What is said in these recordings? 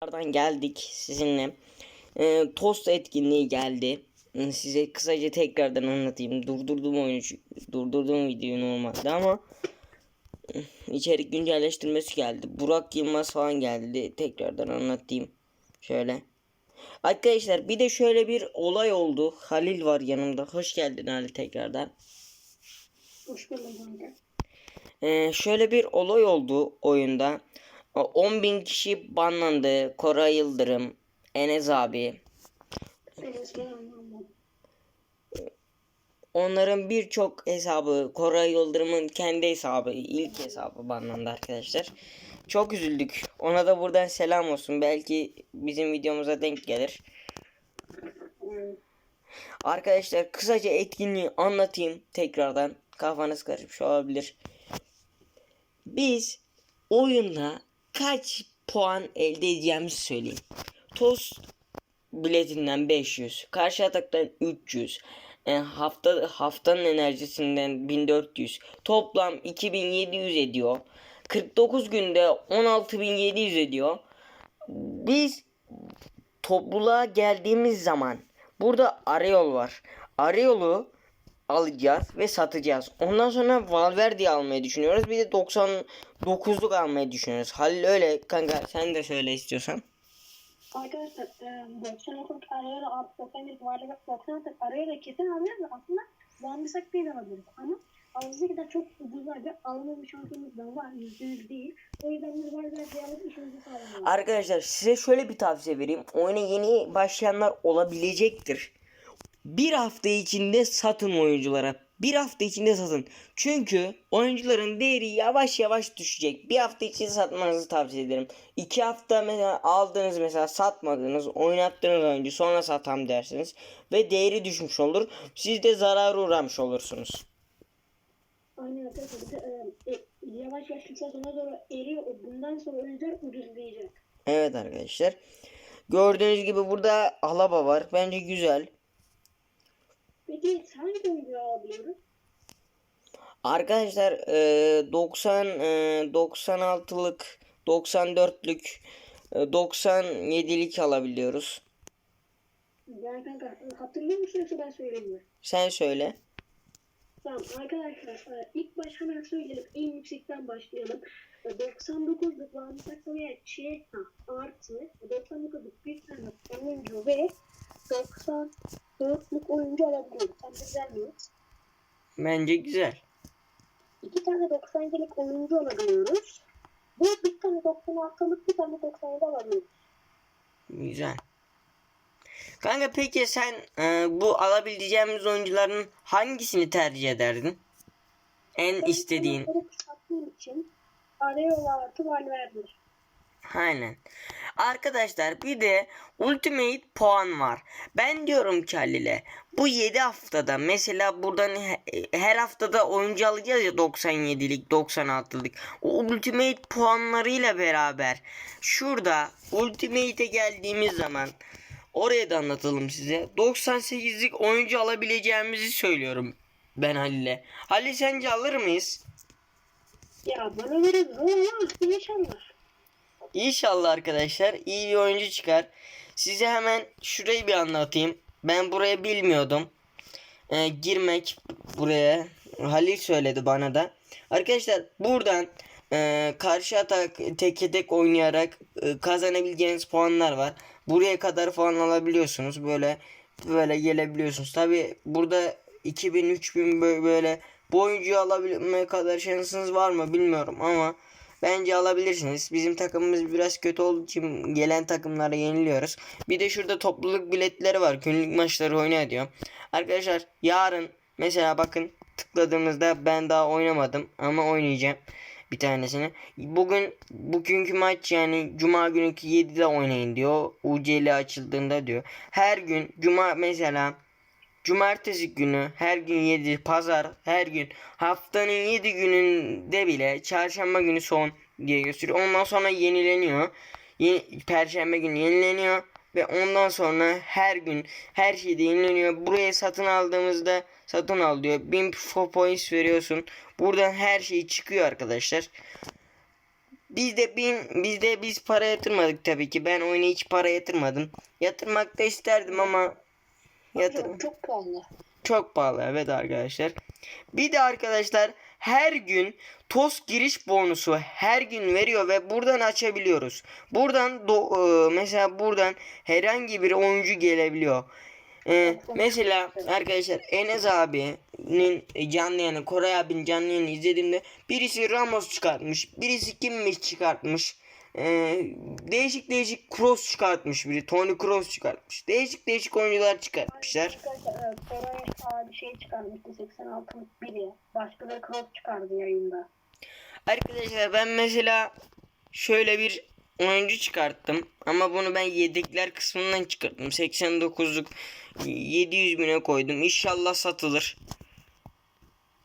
Tekrardan geldik sizinle. Ee, tost etkinliği geldi. Ee, Size kısaca tekrardan anlatayım. Durdurdum oyunu, durdurdum videoyu normalde ama eh, içerik güncelleştirmesi geldi. Burak Yılmaz falan geldi. Tekrardan anlatayım. Şöyle. Arkadaşlar bir de şöyle bir olay oldu. Halil var yanımda. Hoş geldin Halil tekrardan. Hoş buldum. Ee, şöyle bir olay oldu oyunda. O 10.000 kişi banlandı. Koray Yıldırım, Enes abi. Onların birçok hesabı Koray Yıldırım'ın kendi hesabı ilk hesabı banlandı arkadaşlar. Çok üzüldük. Ona da buradan selam olsun. Belki bizim videomuza denk gelir. Arkadaşlar kısaca etkinliği anlatayım tekrardan. Kafanız karışmış olabilir. Biz oyunda kaç puan elde edeceğimizi söyleyeyim. Tost biletinden 500, karşı ataktan 300, e, hafta haftanın enerjisinden 1400, toplam 2700 ediyor. 49 günde 16700 ediyor. Biz topluluğa geldiğimiz zaman burada arayol var. Arayolu alacağız ve satacağız. Ondan sonra Valverde'yi almayı düşünüyoruz. Bir de 99'luk almayı düşünüyoruz. Halil öyle kanka sen de söyle istiyorsan. Arkadaşlar e, 90 okul araya da artı 91 varlık 90 okul araya da kesin alıyoruz da aslında bandısak değil alabiliriz. Ama alınca da çok ucuzlar ve alma bir şansımız da var. %100 değil. O yüzden biz var ve alıp işimizi sağlamıyoruz. Arkadaşlar size şöyle bir tavsiye vereyim. Oyuna yeni başlayanlar olabilecektir. Bir hafta içinde satın oyunculara. Bir hafta içinde satın. Çünkü oyuncuların değeri yavaş yavaş düşecek. Bir hafta içinde satmanızı tavsiye ederim. İki hafta mesela aldınız mesela satmadınız. Oynattığınız oyuncu sonra satam dersiniz. Ve değeri düşmüş olur. Siz de zarar uğramış olursunuz. Aynen arkadaşlar e, e, yavaş yavaş yüksel sona doğru eriyor. Bundan sonra oyuncular ucuzlayacak. Evet arkadaşlar. Gördüğünüz gibi burada alaba var. Bence güzel. Peki hangi oyuncuyu alabiliyoruz? Arkadaşlar e, 90 e, 96'lık 94'lük e, 97'lik alabiliyoruz. Yani kanka e, hatırlıyor musun yoksa ben söyleyeyim mi? Sen söyle. Tamam arkadaşlar e, ilk baş hemen söyleyelim en yüksekten başlayalım. E, 99'luk Vansak Soya Çiğna artı 99'luk bir tane oyuncu ve 94'lük oyuncu alabiliyoruz. Tam güzel miyiz? Bence güzel. İki tane 97'lik oyuncu alabiliyoruz. Ve bir tane 96'lık bir tane 97 alabiliyoruz. Güzel. Kanka peki sen e, bu alabileceğimiz oyuncuların hangisini tercih ederdin? En istediğin. Ben sattığım için Areola artı Valverde. Aynen. Arkadaşlar bir de Ultimate puan var. Ben diyorum ki Halil'e bu 7 haftada mesela buradan he- her haftada oyuncu alacağız ya 97'lik 96'lık. O Ultimate puanlarıyla beraber şurada Ultimate'e geldiğimiz zaman oraya da anlatalım size. 98'lik oyuncu alabileceğimizi söylüyorum ben Halil'e. Halil sence alır mıyız? Ya bana göre zor ama inşallah. İnşallah arkadaşlar iyi bir oyuncu çıkar. Size hemen şurayı bir anlatayım. Ben buraya bilmiyordum. Ee, girmek buraya. Halil söyledi bana da. Arkadaşlar buradan e, karşı atak tek tek oynayarak e, kazanabileceğiniz puanlar var. Buraya kadar falan alabiliyorsunuz. Böyle böyle gelebiliyorsunuz. Tabi burada 2000 3000 böyle, böyle bu oyuncuyu alabilme kadar şansınız var mı bilmiyorum ama Bence alabilirsiniz. Bizim takımımız biraz kötü olduğu için gelen takımlara yeniliyoruz. Bir de şurada topluluk biletleri var. Günlük maçları oynuyor diyor. Arkadaşlar yarın mesela bakın tıkladığımızda ben daha oynamadım ama oynayacağım bir tanesini. Bugün bugünkü maç yani cuma günüki 7'de oynayın diyor. UCL açıldığında diyor. Her gün cuma mesela Cumartesi günü her gün 7 pazar her gün haftanın 7 gününde bile çarşamba günü son diye gösteriyor. Ondan sonra yenileniyor. Yeni, Perşembe günü yenileniyor ve ondan sonra her gün her şeyde yenileniyor. Buraya satın aldığımızda satın al diyor. 1000 points veriyorsun. Buradan her şey çıkıyor arkadaşlar. Biz de bin, biz de biz para yatırmadık tabii ki. Ben oyuna hiç para yatırmadım. Yatırmak da isterdim ama yatır Çok, pahalı. çok pahalı evet arkadaşlar. Bir de arkadaşlar her gün TOS giriş bonusu her gün veriyor ve buradan açabiliyoruz. Buradan do- e, mesela buradan herhangi bir oyuncu gelebiliyor. E, mesela arkadaşlar Enes abinin canlı yayını Koray abinin canlı yayını izlediğimde birisi Ramos çıkartmış. Birisi kimmiş çıkartmış. E, değişik değişik cross çıkartmış biri. Tony Cross çıkartmış. Değişik değişik oyuncular çıkartmışlar. Koray abi şey çıkarmıştı 86'lık biri. Başkaları cross çıkardı yayında. Arkadaşlar ben mesela şöyle bir oyuncu çıkarttım. Ama bunu ben yedekler kısmından çıkarttım. 89'luk 700 bine koydum. İnşallah satılır.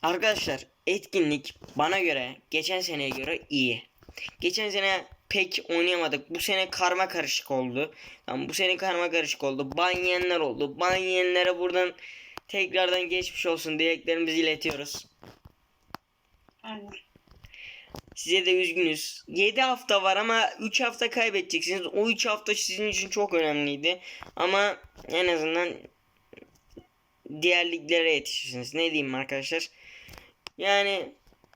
Arkadaşlar etkinlik bana göre geçen seneye göre iyi. Geçen sene pek oynayamadık. Bu sene karma karışık oldu. Tamam bu sene karma karışık oldu. Ban yiyenler oldu. Ban yiyenlere buradan tekrardan geçmiş olsun dileklerimizi iletiyoruz. Aynen. Size de üzgünüz. 7 hafta var ama 3 hafta kaybedeceksiniz. O 3 hafta sizin için çok önemliydi. Ama en azından diğer liglere yetişirsiniz. Ne diyeyim arkadaşlar? Yani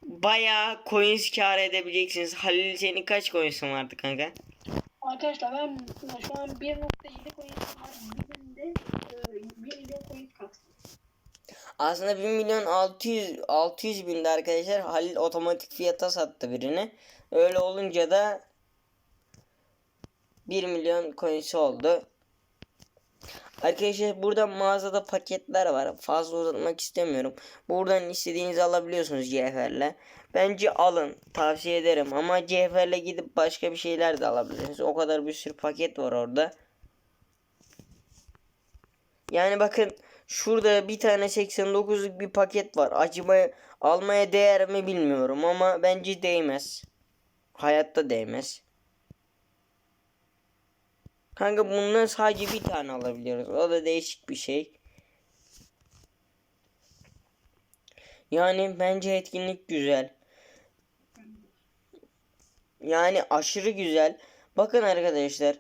bayağı coins kar edebileceksiniz. Halil senin kaç coins'ın vardı kanka? Arkadaşlar ben şu an 1.7 coin var. Birinde e, 1 milyon coin kastım. Aslında 1 milyon 600 600 binde arkadaşlar Halil otomatik fiyata sattı birini. Öyle olunca da 1 milyon coins oldu. Arkadaşlar burada mağazada paketler var. Fazla uzatmak istemiyorum. Buradan istediğinizi alabiliyorsunuz CFR'le. Bence alın. Tavsiye ederim. Ama CFR'le gidip başka bir şeyler de alabilirsiniz. O kadar bir sürü paket var orada. Yani bakın şurada bir tane 89'luk bir paket var. Acaba almaya değer mi bilmiyorum ama bence değmez. Hayatta değmez. Kanka bundan sadece bir tane alabiliyoruz. O da değişik bir şey. Yani bence etkinlik güzel. Yani aşırı güzel. Bakın arkadaşlar.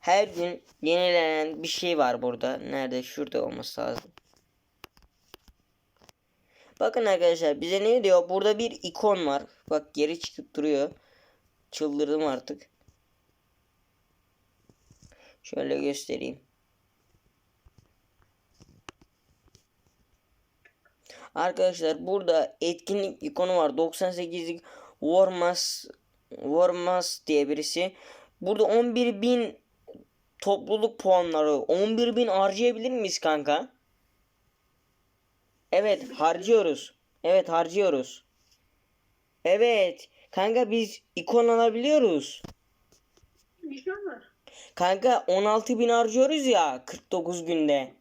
Her gün yenilenen bir şey var burada. Nerede? Şurada olması lazım. Bakın arkadaşlar bize ne diyor? Burada bir ikon var. Bak geri çıkıp duruyor. Çıldırdım artık. Şöyle göstereyim. Arkadaşlar burada etkinlik ikonu var. 98'lik Warmas Warmas diye birisi. Burada 11.000 topluluk puanları. 11.000 harcayabilir miyiz kanka? Evet harcıyoruz. Evet harcıyoruz. Evet. Kanka biz ikon alabiliyoruz. Nişan Kanka 16.000 harcıyoruz ya 49 günde.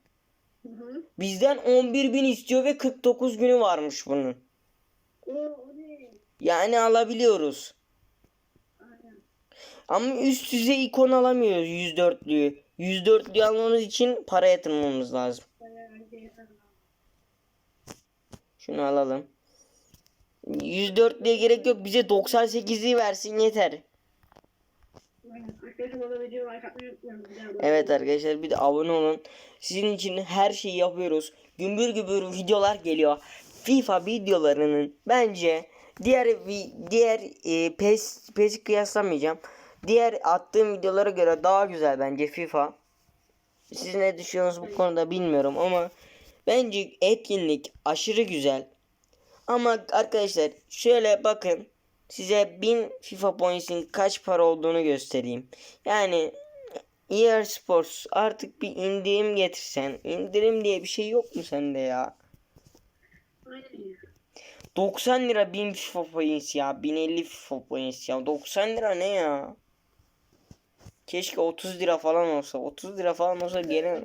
Bizden 11.000 istiyor ve 49 günü varmış bunun. Yani alabiliyoruz. Ama üst düzey ikon alamıyoruz 104'lüyü. 104'lüyü almamız için para yatırmamız lazım. Şunu alalım. 104'lüye gerek yok. Bize 98'i versin yeter. Aynen. Arkadaşlar bana video like atmayı unutmayın. Bir daha bak. Evet arkadaşlar bir de abone olun. Sizin için her şeyi yapıyoruz. Gümbür gümbür videolar geliyor. FIFA videolarının bence diğer diğer e, PES PES'i kıyaslamayacağım. Diğer attığım videolara göre daha güzel bence FIFA. Siz ne düşünüyorsunuz bu konuda bilmiyorum ama bence etkinlik aşırı güzel. Ama arkadaşlar şöyle bakın size 1000 FIFA Points'in kaç para olduğunu göstereyim. Yani EA Sports artık bir indirim getirsen. İndirim diye bir şey yok mu sende ya? Aynen. 90 lira 1000 FIFA Points ya. 1050 FIFA Points ya. 90 lira ne ya? Keşke 30 lira falan olsa. 30 lira falan olsa gene...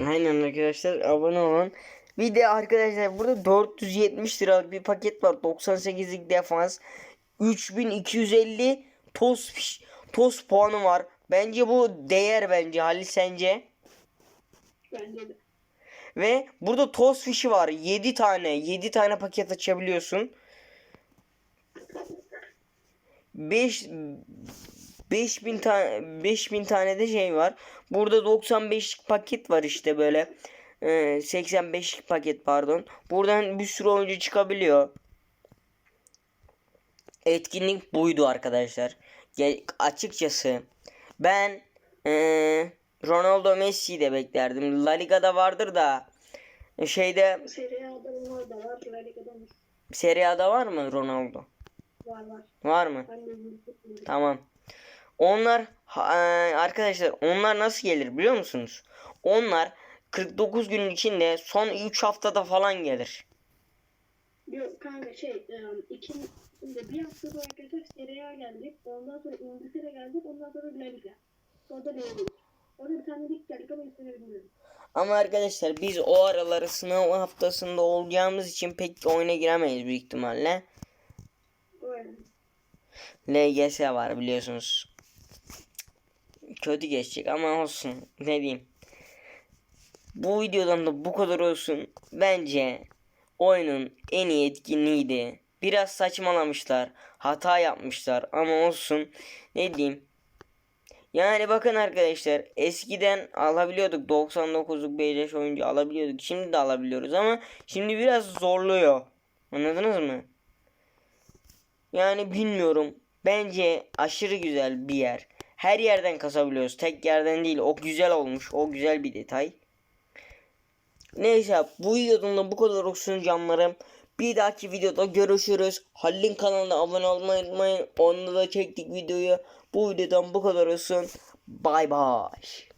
Aynen arkadaşlar abone olun. Bir de arkadaşlar burada 470 liralık bir paket var. 98'lik defans. 3250 toz toz puanı var. Bence bu değer bence Halil sence? Bence de. Ve burada toz fişi var. 7 tane. 7 tane paket açabiliyorsun. 5 5000 tane 5000 tane de şey var. Burada 95 paket var işte böyle. Ee, 85 paket pardon. Buradan bir sürü oyuncu çıkabiliyor. Etkinlik buydu arkadaşlar. Ge- açıkçası ben ee, Ronaldo Messi'yi de beklerdim. La Liga'da vardır da şeyde Serie A'da var. La Liga'da Serie A'da var mı Ronaldo? var var. Var mı? Tamam. Onlar arkadaşlar onlar nasıl gelir biliyor musunuz? Onlar 49 günün içinde son 3 haftada falan gelir. Yok kanka şey e, ikinci bir hafta sonra arkadaşlar Serie geldik. Ondan sonra İngiltere geldik. Ondan sonra La Liga. Sonra da Liga. Orada bir tane lig geldik ama ismini bilmiyorum. Ama arkadaşlar biz o araları sınav haftasında olacağımız için pek oyuna giremeyiz büyük ihtimalle. Öyle. LGS var biliyorsunuz. Kötü geçecek ama olsun. Ne diyeyim. Bu videodan da bu kadar olsun. Bence oyunun en iyi etkinliğiydi. Biraz saçmalamışlar. Hata yapmışlar ama olsun. Ne diyeyim. Yani bakın arkadaşlar eskiden alabiliyorduk 99'luk BC oyuncu alabiliyorduk. Şimdi de alabiliyoruz ama şimdi biraz zorluyor. Anladınız mı? Yani bilmiyorum. Bence aşırı güzel bir yer. Her yerden kasabiliyoruz. Tek yerden değil. O güzel olmuş. O güzel bir detay. Neyse bu videodan da bu kadar olsun canlarım. Bir dahaki videoda görüşürüz. Halil'in kanalına abone olmayı unutmayın. Onunla da çektik videoyu. Bu videodan bu kadar olsun. Bay bay.